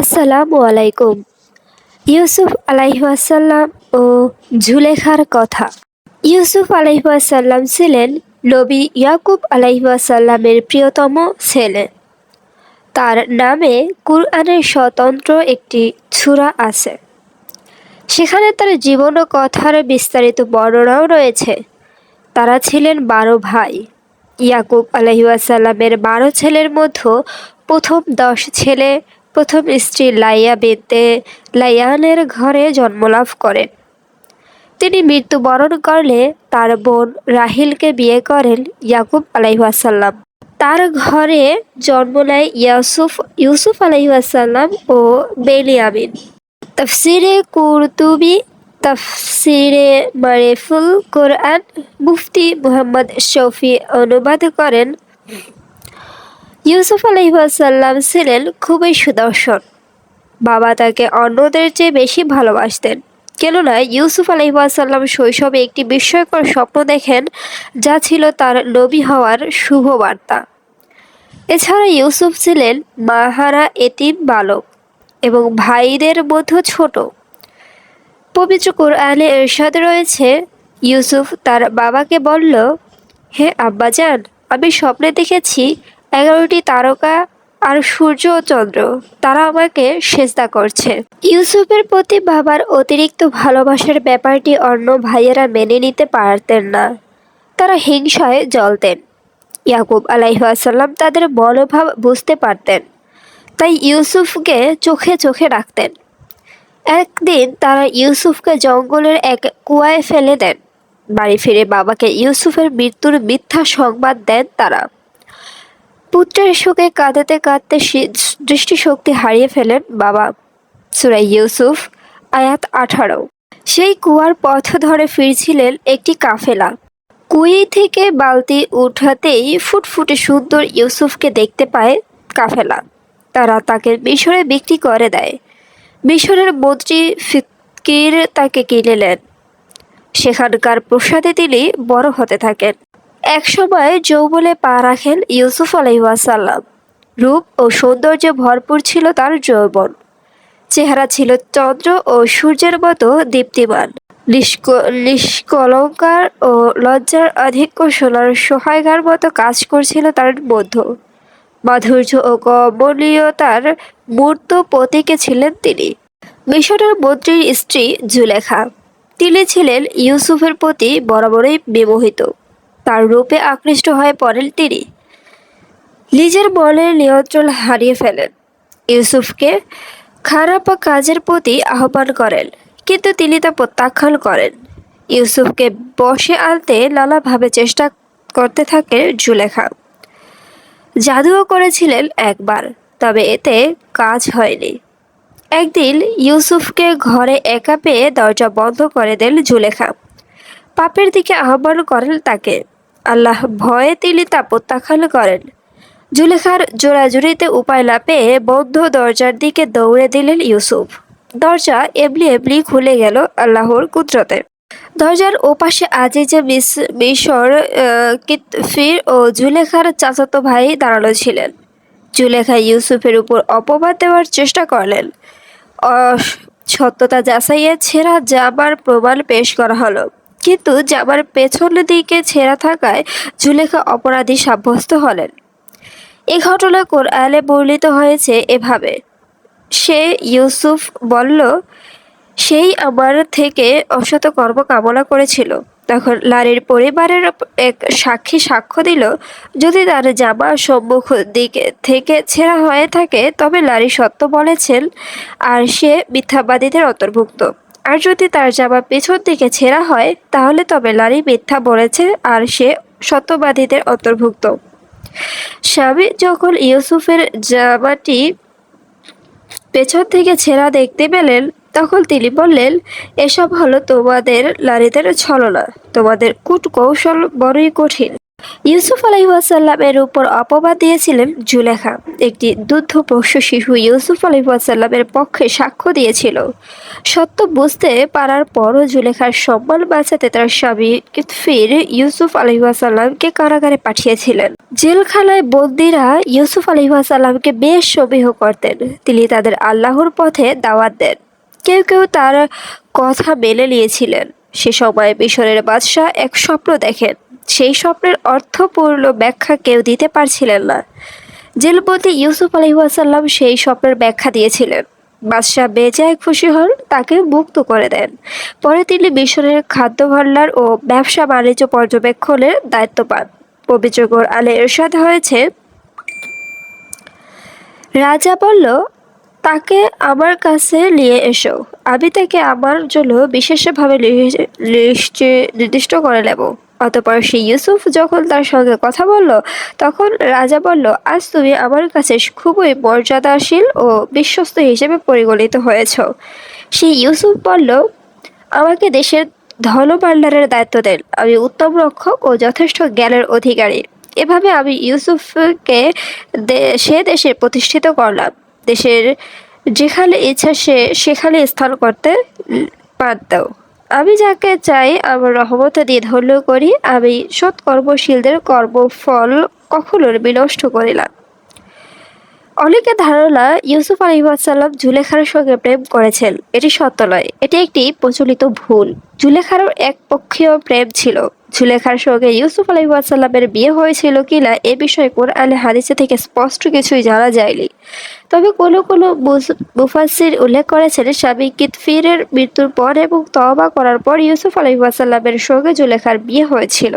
আসসালামু আলাইকুম। ইউসুফ আলাইহাসাল্লাম ও ঝুলেখার কথা। ইউসুফ আলাইহাসাল্লাম ছিলেন নবী ইয়াকুব আলাইহাসাল্লামের প্রিয়তম ছেলে। তার নামে কুরআনের স্বতন্ত্র একটি ছুরা আছে। সেখানে তার জীবন ও কথার বিস্তারিত বর্ণনাও রয়েছে। তারা ছিলেন বারো ভাই। ইয়াকুব আলহিউসাল্লামের বারো ছেলের মধ্যে প্রথম দশ ছেলে প্রথম স্ত্রী লাইয়া বেতে লাইয়ানের ঘরে জন্মলাভ করেন। তিনি মৃত্যুবরণ করলে তার বোন রাহিলকে বিয়ে করেন ইয়াকুব আলাইহাসাল্লাম তার ঘরে জন্ম নেয় ইয়াসুফ, ইউসুফ আলাইহাসাল্লাম ও বেলিয়ামিন তফসিরে কুরতুবি, তফসিরে মারেফুল কোরআন মুফতি মুহাম্মদ শফি অনুবাদ করেন। ইউসুফ আলহিহাসাল্লাম ছিলেন খুবই সুদর্শন। বাবা তাকে অন্যদের চেয়ে বেশি ভালোবাসতেন। কেননা ইউসুফ আলহিহাসাল্লাম শৈশবে একটি বিস্ময়কর স্বপ্ন দেখেন, যা ছিল তার নবী হওয়ার শুভ বার্তা। এছাড়া ইউসুফ ছিলেন মাহারা এতিম বালক এবং ভাইদের মধ্যে ছোট। পবিত্র কোরআনে এরশাদ রয়েছে, ইউসুফ তার বাবাকে বলল, হে আব্বাজান, আমি স্বপ্নে দেখেছি এগারোটি তারকা আর সূর্য ও চন্দ্র, তারা আমাকে সেজদা করছে। ইউসুফের প্রতি বাবার অতিরিক্ত ভালোবাসার ব্যাপারটি অন্য ভাইয়েরা মেনে নিতে পারতেন না। তারা হিংসায় জ্বলতেন। ইয়াকুব আলাইহাসাল্লাম তাদের মনোভাব বুঝতে পারতেন। তাই ইউসুফকে চোখে চোখে রাখতেন। একদিন তারা ইউসুফকে জঙ্গলের এক কুয়ায় ফেলে দেন। বাড়ি ফিরে বাবাকে ইউসুফের মৃত্যুর মিথ্যা সংবাদ দেন তারা। পুত্রের শোকে কাঁদতে কাঁদতে দৃষ্টিশক্তি হারিয়ে ফেলেন বাবা সুরাই ইউসুফ, আয়াত আঠারো। সেই কুয়ার পথ ধরে ফিরছিলেন একটি কাফেলা। কুয়ি থেকে বালতি উঠাতেই ফুটফুটে সুন্দর ইউসুফকে দেখতে পায় কাফেলা। তারা তাকে মিশরে বিক্রি করে দেয়। মিশরের মন্ত্রী ফিকির তাকে কিনে নেন। সেখানকার প্রসাদে তিনি বড় হতে থাকেন। একসময় যৌবনে পা রাখেন ইউসুফ আলহিহাসাল্লাম রূপ ও সৌন্দর্যে ভরপুর ছিল তার যৌবন। চেহারা ছিল চন্দ্র ও সূর্যের মতো দীপ্তিমান। নিষ্কলঙ্কার ও লজ্জার আধিক্য সোনার সোহায়গার মতো কাজ করছিল তার মধ্য। মাধুর্য ও কমলীয়তার মূর্ত প্রতীকে ছিলেন তিনি। মিশরের মন্ত্রীর স্ত্রী জুলেখা। তিনি ছিলেন ইউসুফের প্রতি বরাবরই বিমোহিত। তার রূপে আকৃষ্ট হয়ে পড়েন তিনি। নিজের মনের নিয়ন্ত্রণ হারিয়ে ফেলেন। ইউসুফকে খারাপ কাজের প্রতি আহ্বান করেন, কিন্তু তিনি তা প্রত্যাখ্যান করেন। ইউসুফকে বসে আনতে নানাভাবে চেষ্টা করতে থাকে জুলেখা। জাদুও করেছিলেন একবার, তবে এতে কাজ হয়নি। একদিন ইউসুফকে ঘরে একা পেয়ে দরজা বন্ধ করে দেন জুলেখা। পাপের দিকে আহ্বান করেন তাকে। আল্লাহ ভয়ে তিনি তা প্রত্যাখ্যান করেন। জুলেখার জোড়াজুড়িতে উপায় না পেয়ে বন্ধ দরজার দিকে দৌড়ে দিলেন ইউসুফ। দরজা এবলি এবলি খুলে গেল আল্লাহর কুদরতে। দরজার ওপাশে আজিজে মিশর কিতফির ও জুলেখার চাচাতো ভাই দাঁড়ানো ছিলেন। জুলেখা ইউসুফের উপর অপবাদ দেওয়ার চেষ্টা করলেন। সত্যতা যাচাইয়ে ছেঁড়া যাবার প্রমাণ পেশ করা হলো। কিন্তু জামার পেছন দিকে ছেঁড়া থাকায় জুলেখা অপরাধী সাব্যস্ত হলেন। এ ঘটনা কোরআনে বর্ণিত হয়েছে এভাবে, সে ইউসুফ বলল, সেই আমার থেকে অসত কর্ম কামনা করেছিল। তখন লারির পরিবারের এক সাক্ষী সাক্ষ্য দিল, যদি তার জামা সম্মুখ দিকে থেকে ছেঁড়া হয়ে থাকে, তবে লারি সত্য বলেছেন, আর সে মিথ্যাবাদীদের অন্তর্ভুক্ত। আর যদি তার জামা পেছন দিকে ছেঁড়া হয়, তাহলে তবে লারি মিথ্যা বলেছে আর সে সত্যবাদীদের অন্তর্ভুক্ত। স্বামী যখন ইউসুফের জামাটি পেছন থেকে ছেঁড়া দেখতে পেলেন, তখন তিনি বললেন, এসব হলো তোমাদের নারীদের ছলনা। তোমাদের কূট কৌশল বড়ই কঠিন। ইউসুফ আলহিহাসাল্লামের উপর অপবাদ দিয়েছিলেন জুলেখা। একটি দুধ দুগ্ধপোষ্য শিশু ইউসুফ আলহিহাসাল্লামের পক্ষে সাক্ষ্য দিয়েছিল। সত্য বুঝতে পারার পরও জুলেখার সম্মান বাঁচাতে তার স্বামী ফির ইউসুফ আলহিহাসাল্লামকে কারাগারে পাঠিয়েছিলেন। জেলখানায় বন্দিরা ইউসুফ আলহিহাসাল্লামকে বেশ সমীহ করতেন। তিনি তাদের আল্লাহর পথে দাওয়াত দেন। কেউ কেউ তার কথা মেনে নিয়েছিলেন। সে সময় মিশরের বাদশাহ এক স্বপ্ন দেখেন। সেই স্বপ্নের অর্থপূর্ণ ব্যাখ্যা কেউ দিতে পারছিলেন না। জেলপতি ইউসুফ আলহিহাসাল্লাম সেই স্বপ্নের ব্যাখ্যা দিয়েছিলেন। বাদশাহ বেজায় খুশি হন, তাকে মুক্ত করে দেন। পরে তিনি মিশরের খাদ্য ভাণ্ডার ও ব্যবসা বাণিজ্য পর্যবেক্ষণের দায়িত্ব পান। পবিত্র আলে এরশাদ হয়েছে, রাজা বলল, তাকে আমার কাছে নিয়ে এসো। আমি তাকে আমার জন্য বিশেষভাবে নির্দিষ্ট করে নেব। অতপর সে ইউসুফ যখন তার সঙ্গে কথা বলল, তখন রাজা বলল, আজ তুমি আমার কাছে খুবই মর্যাদাশীল ও বিশ্বস্ত হিসেবে পরিগণিত হয়েছ। সেই ইউসুফ বলল, আমাকে দেশের ধনভাণ্ডারের দায়িত্ব দেন। আমি উত্তম রক্ষক ও যথেষ্ট জ্ঞানের অধিকারী। এভাবে আমি ইউসুফকে সে দেশে প্রতিষ্ঠিত করলাম। দেশের যেখানে ইচ্ছা সে সেখানে স্থান করতে পারত আমি যাকে চাই, আমার রহমত দিয়ে ধন্য করি, আমি সৎ কর্মশীলদের কর্মফল কখনো বিনষ্ট করিলাম অনেকে ধারণা ইউসুফ আলহিহাসাল্লাম জুলেখার সঙ্গে প্রেম করেছেন। এটি সত্য নয়। এটি একটি প্রচলিত ভুল। জুলেখারও এক পক্ষীয় প্রেম ছিল। জুলেখার সঙ্গে ইউসুফ আলহিহাসাল্লামের বিয়ে হয়েছিল কিনা এ বিষয়ে কোরআনে হাদিসে থেকে স্পষ্ট কিছুই জানা যায়নি। তবে কোনো কোনো মুফাসির উল্লেখ করেছেন, স্বামী কিতফিরের মৃত্যুর পর এবং তওবা করার পর ইউসুফ আলহিহাসাল্লামের সঙ্গে জুলেখার বিয়ে হয়েছিল।